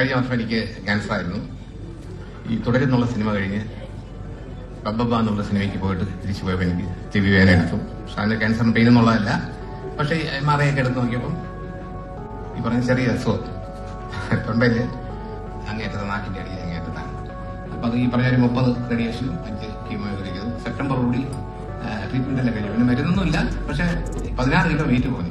കഴിഞ്ഞ വർഷം എനിക്ക് ക്യാൻസർ ആയിരുന്നു ഈ തുടരുന്നുള്ള സിനിമ കഴിഞ്ഞ് ബബ്ബബ എന്നുള്ള സിനിമയ്ക്ക് പോയിട്ട് തിരിച്ചു പോയപ്പോൾ എനിക്ക് ചെവി വേദന എടുത്തു. പക്ഷെ അതിന്റെ ക്യാൻസറിന് പെയിൻ എന്നുള്ളതല്ല. പക്ഷെ എം ആർ ഐ ഒക്കെ എടുത്ത് നോക്കിയപ്പം ഈ പറഞ്ഞ ചെറിയ അസുഖം. തൊണ്ടയിൽ അങ്ങേറ്റത്തെ നാക്കിന്റെ അടിയിൽ അങ്ങേറ്റത്താണ് അപ്പൊ അത് ഈ പറഞ്ഞ ഒരു മുപ്പത് റേഡിയേഷനും അഞ്ച് കീമോ കഴിക്കുന്നു സെപ്റ്റംബർ കൂടി ട്രീറ്റ്മെന്റ് എല്ലാം കഴിഞ്ഞു പിന്നെ മരുന്നൊന്നുമില്ല. പക്ഷെ പതിനാറ് കിലോ വെയിറ്റ് കുറഞ്ഞു.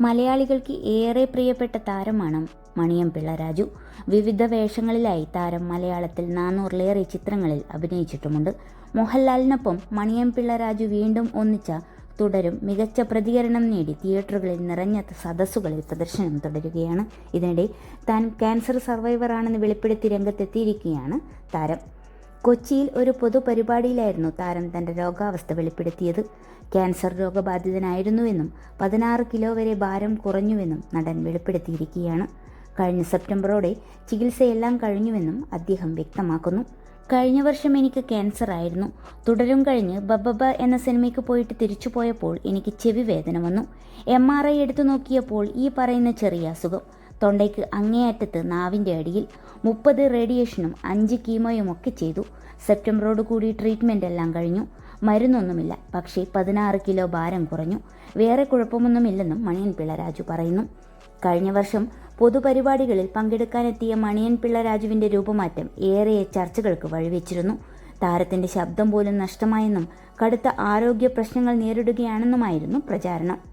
മലയാളികൾക്ക് ഏറെ പ്രിയപ്പെട്ട താരമാണ് മണിയം രാജു. വിവിധ വേഷങ്ങളിലായി താരം മലയാളത്തിൽ നാനൂറിലേറെ ചിത്രങ്ങളിൽ അഭിനയിച്ചിട്ടുമുണ്ട്. മോഹൻലാലിനൊപ്പം മണിയം രാജു വീണ്ടും ഒന്നിച്ച തുടരും മികച്ച പ്രതികരണം നേടി തിയേറ്ററുകളിൽ നിറഞ്ഞ സദസ്സുകളിൽ പ്രദർശനം തുടരുകയാണ്. ഇതിനിടെ താൻ ക്യാൻസർ സർവൈവറാണെന്ന് വെളിപ്പെടുത്തി രംഗത്തെത്തിയിരിക്കുകയാണ് താരം. കൊച്ചിയിൽ ഒരു പൊതുപരിപാടിയിലായിരുന്നു താരം തന്റെ രോഗാവസ്ഥ വെളിപ്പെടുത്തിയത്. ക്യാൻസർ രോഗബാധിതനായിരുന്നുവെന്നും പതിനാറ് കിലോ വരെ ഭാരം കുറഞ്ഞുവെന്നും നടൻ വെളിപ്പെടുത്തിയിരിക്കുകയാണ്. കഴിഞ്ഞ സെപ്റ്റംബറോടെ ചികിത്സയെല്ലാം കഴിഞ്ഞുവെന്നും അദ്ദേഹം വ്യക്തമാക്കുന്നു. കഴിഞ്ഞ വർഷം എനിക്ക് ക്യാൻസർ ആയിരുന്നു തുടരും കഴിഞ്ഞ് ബബബ എന്ന സിനിമയ്ക്ക് പോയിട്ട് തിരിച്ചു പോയപ്പോൾ എനിക്ക് ചെവി വേദന വന്നു. എം ആർ ഐ എടുത്തു നോക്കിയപ്പോൾ ഈ പറയുന്ന ചെറിയ അസുഖം. തൊണ്ടയ്ക്ക് അങ്ങേയറ്റത്ത് നാവിന്റെ അടിയിൽ മുപ്പത് റേഡിയേഷനും അഞ്ച് കീമോയും ഒക്കെ ചെയ്തു. സെപ്റ്റംബറോട് കൂടി ട്രീറ്റ്മെന്റ് എല്ലാം കഴിഞ്ഞു. മരുന്നൊന്നുമില്ല. പക്ഷേ പതിനാറ് കിലോ ഭാരം കുറഞ്ഞു. വേറെ കുഴപ്പമൊന്നുമില്ലെന്നും മണിയൻ പിള്ള രാജു പറയുന്നു. കഴിഞ്ഞ വർഷം പൊതുപരിപാടികളിൽ പങ്കെടുക്കാനെത്തിയ മണിയൻ പിള്ള രാജുവിന്റെ രൂപമാറ്റം ഏറെ ചർച്ചകൾക്ക് വഴിവെച്ചിരുന്നു. താരത്തിന്റെ ശബ്ദം പോലും നഷ്ടമായെന്നും കടുത്ത ആരോഗ്യ പ്രശ്നങ്ങൾ നേരിടുകയാണെന്നുമായിരുന്നു പ്രചാരണം.